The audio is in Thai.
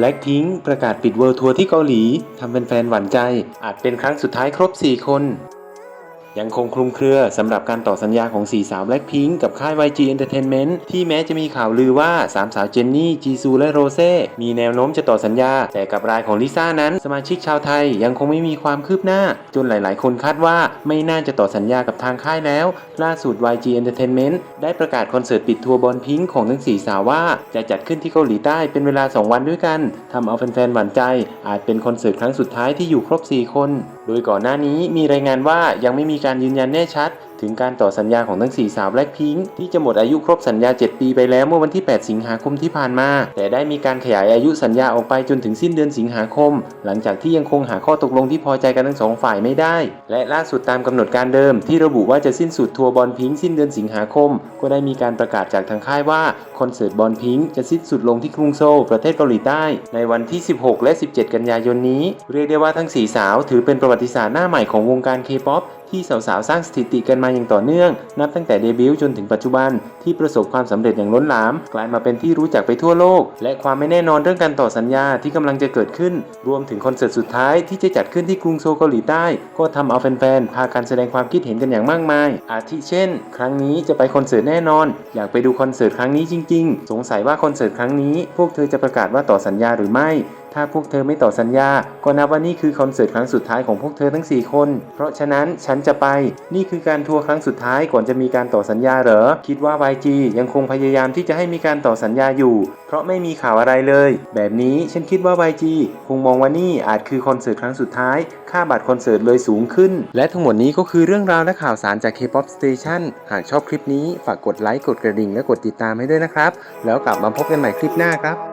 Blackpink ประกาศปิดเวิลด์ทัวร์ที่เกาหลีทำเป็นแฟนหวั่นใจ อาจเป็นครั้งสุดท้ายครบ 4 คน ยังคงคลุมเครือสำหรับการต่อสัญญาของ4สาว Blackpink กับค่าย YG Entertainment ที่แม้จะมีข่าวลือว่า3สาวเจนนี่จีซูและโรเซ่มีแนวโน้มจะต่อสัญญา แต่กับรายของลิซ่านั้น สมาชิกชาวไทยยังคงไม่มีความคืบหน้า จนหลายๆ คนคาดว่าไม่น่าจะต่อสัญญากับทางค่ายแล้ว ล่าสุด YG Entertainment ได้ประกาศคอนเสิร์ตปิดทัวร์บอลพิงค์ของทั้ง4สาวว่า จะจัดขึ้นที่เกาหลีใต้เป็นเวลา 2 วันด้วยกันทำเอาแฟนๆหวั่นใจ อาจเป็นคอนเสิร์ตครั้งสุดท้ายที่อยู่ครบ 4 คน โดยก่อนหน้านี้มีรายงานว่ายังไม่มีการยืนยันแน่ชัด ถึงการต่อสัญญาของทั้ง 4 สาว Blackpink ที่จะหมดอายุครบสัญญา 7 ปีไปแล้วเมื่อวันที่ 8 สิงหาคมที่ผ่านมา แต่ได้มีการขยายอายุสัญญาออกไปจนถึงสิ้นเดือนสิงหาคม หลังจากที่ยังคงหาข้อตกลงที่พอใจกันทั้งสองฝ่ายไม่ได้ และล่าสุดตามกำหนดการเดิม ที่ระบุว่าจะสิ้นสุดทัวร์บอลพิงค์สิ้นเดือนสิงหาคม ก็ได้มีการประกาศจากทางค่ายว่าคอนเสิร์ตบอลพิงค์จะสิ้นสุดลงที่กรุงโซลประเทศเกาหลีใต้ ในวันที่ 16 และ 17 กันยายนนี้ เรียกได้ว่าทั้ง 4 สาว ถือเป็นประวัติศาสตร์หน้าใหม่ของวงการเคป๊อป ที่สาวๆ สร้างสถิติกันมาอย่างต่อเนื่อง นับตั้งแต่เดบิวต์จนถึงปัจจุบันที่ประสบความสำเร็จอย่างล้นหลาม กลายมาเป็นที่รู้จักไปทั่วโลก และความไม่แน่นอนเรื่องการต่อสัญญาที่กำลังจะเกิดขึ้น รวมถึงคอนเสิร์ตสุดท้ายที่จะจัดขึ้นที่กรุงโซลเกาหลีใต้ ก็ทำเอาแฟนๆ พากันแสดงความคิดเห็นกันอย่างมากมาย อาทิเช่น ครั้งนี้จะไปคอนเสิร์ตแน่นอน อยากไปดูคอนเสิร์ตครั้งนี้จริง ๆ สงสัยว่าคอนเสิร์ตครั้งนี้ พวกเธอจะประกาศว่าต่อสัญญาหรือไม่ ถ้าพวกเธอไม่ต่อสัญญา ก็นับว่านี่คือคอนเสิร์ตครั้งสุดท้ายของพวกเธอทั้ง 4 คน เพราะฉะนั้นฉันจะไป นี่คือการทัวร์ครั้งสุดท้ายก่อนจะมีการต่อสัญญาเหรอ คิดว่า YG ยังคงพยายามที่จะให้มีการต่อสัญญาอยู่ เพราะไม่มีข่าวอะไรเลย แบบนี้ฉันคิดว่า YG คงมองว่านี่อาจคือคอนเสิร์ตครั้งสุดท้าย ค่าบัตรคอนเสิร์ตเลยสูงขึ้น และทั้งหมดนี้ก็คือเรื่องราวและข่าวสารจาก K-POP Station หากชอบคลิปนี้ฝากกดไลค์ กดกระดิ่ง และกดติดตามให้ด้วยนะครับ แล้วกลับมาพบกันใหม่คลิปหน้าครับ